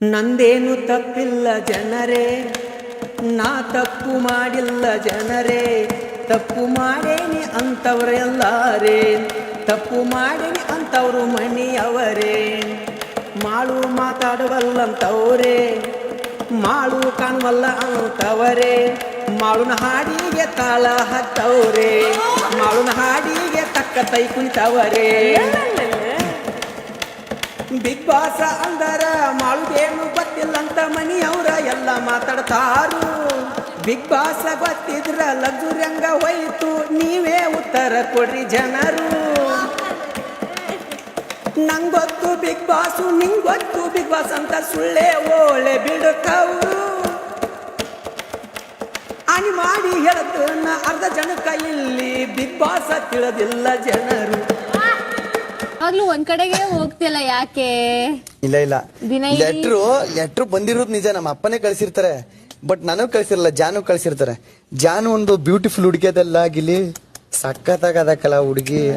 ನಂದೇನು ತಪ್ಪಿಲ್ಲ ಜನರೇ ನಾ ತಪ್ಪು ಮಾಡಿಲ್ಲ ಜನರೇ. ತಪ್ಪು ಮಾಡೇನಿ ಅಂತವ್ರೆಲ್ಲಾರೇ ತಪ್ಪು ಮಾಡೇನಿ ಅಂಥವ್ರು ಮನೆಯವರೇ ಮಾಳು ಮಾತಾಡುವಲ್ಲಂಥವ್ರೇ ಮಾಳು ಕಾಣುವಲ್ಲ ಅಂತವರೇ. ಮಾಳುನ ಹಾಡಿಗೆ ತಾಳ ಹತ್ತವ್ರೆ ಮಾಳುನ ಹಾಡಿಗೆ ತಕ್ಕ ತೈ ಕುಣಿತವರೇ ಬಿಗ್ ಬಾಸ ಅಂದರ ಮಾತಾಡ್ತಾರು. ಬಿಗ್ ಬಾಸ್ ಗೊತ್ತಿದ್ರ ಲಗ್ಜುರಿ ಹಂಗ ಹೋಯ್ತು. ನೀವೇ ಉತ್ತರ ಕೊಡ್ರಿ ಜನರು. ನಂಗೊತ್ತು ಬಿಗ್ ಬಾಸು ನಿಂಗೊತ್ತು ಬಿಗ್ ಬಾಸ್ ಅಂತ ಸುಳ್ಳೇ ಓಳೆ ಬಿಡುತ್ತವ್ರು ಅನಿ ಮಾಡಿ ಹೇಳದನ್ನ ಅರ್ಧ ಜನಕ್ಕ ಇಲ್ಲಿ ಬಿಗ್ ಬಾಸ್ ತಿಳಿದಿಲ್ಲ ಜನರು. ಆಗ್ಲೂ ಒಂದ್ ಕಡೆಗೆ ಹೋಗ್ತಿಲ್ಲ ಯಾಕೆ? ಇಲ್ಲ ಇಲ್ಲ. ದಿನ ಇಡೀ- ಲೆಟ್ರು ಲೆಟ್ರು ಬಂದಿರೋದು ನಿಜ ನಮ್ಮ ಅಪ್ಪನೇ ಕಳ್ಸಿರ್ತಾರೆ. ಬಟ್ ನನಗ್ ಕಳ್ಸಿರಲ್ಲ ಜಾನು ಕಳ್ಸಿರ್ತಾರೆ. ಜಾನು ಒಂದು ಬ್ಯೂಟಿಫುಲ್ ಹುಡುಗಿಯದೆಲ್ಲ ಗಿಲಿ ಸಖತ್ತಾಗದಕ್ಕಲ್ಲ ಹುಡುಗಿ.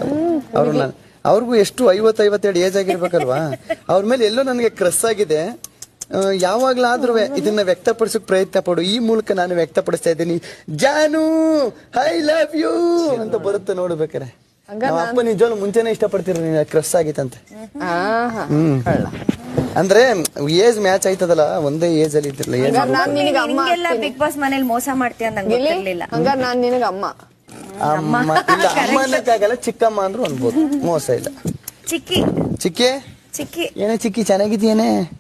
ಅವ್ರು ನನ್- ಅವ್ರಿಗೂ ಎಷ್ಟು ಐವತ್ ಐವತ್ತೆರಡು ಏಜ್ ಆಗಿರ್ಬೇಕಲ್ವಾ? ಅವ್ರ ಮೇಲೆ ಎಲ್ಲೋ ನನಗೆ ಕ್ರಸ್ ಆಗಿದೆ. ಆ, ಯಾವಾಗ್ಲಾದ್ರೂ ಇದನ್ನ ವ್ಯಕ್ತಪಡಿಸಕ್ ಪ್ರಯತ್ನ ಪಡು. ಈ ಮೂಲಕ ನಾನು ವ್ಯಕ್ತಪಡಿಸ್ತಾ ಇದ್ದೀನಿ. ಜಾನು ಐ ಲವ್ ಯು ಅಂತ ಬರುತ್ತೆ ನೋಡ್ಬೇಕಾರೆ ನಮ್ಮ ಅಪ್ಪ ನಿಜವಾಗ್ಲು ಮುಂಚೆನೆ ಇಷ್ಟಪಡ್ತಿರೋ ನೀನು ಕ್ರಸ್ ಆಗಿತ್ತಂತೆ. ಹ್ಮ್. ಅಂದ್ರೆ ಏಜ್ ಮ್ಯಾಚ್ ಆಯ್ತದಲ್ಲ ಒಂದೇ ಏಜ್ ಅಲ್ಲಿ ಇದ್ದಿರಲ್ಲ ಏಜ್ ನಾನ್ ನಿನಗೆ ಅಮ್ಮ ಬಿಗ್ ಬಾಸ್ ಮನೇಲಿ ಮೋಸ ಮಾಡ್ತೀಯ ಅಂತ ನಂಗೆ ಗಿಲ್ಲಿ ಗೊತ್ತಿರ್ಲಿಲ್ಲ. ಹಂಗಾರ ನಾನ್ ನಿನಗ ಅಮ್ಮ. ಅಮ್ಮ ಇಲ್ಲ ಅಮ್ಮ ಅನ್ನಕ್ಕಾಗಲ್ಲ ಚಿಕ್ಕಮ್ಮ ಅಂದ್ರು ಅನ್ಬೋದು. ಮೋಸ ಇಲ್ಲ. ಚಿಕ್ಕಿ. ಚಿಕ್ಕಿ? ಚಿಕ್ಕಿ. ಏನೇ ಚಿಕ್ಕಿ ಚೆನ್ನಾಗಿದ್ಯೇನೆ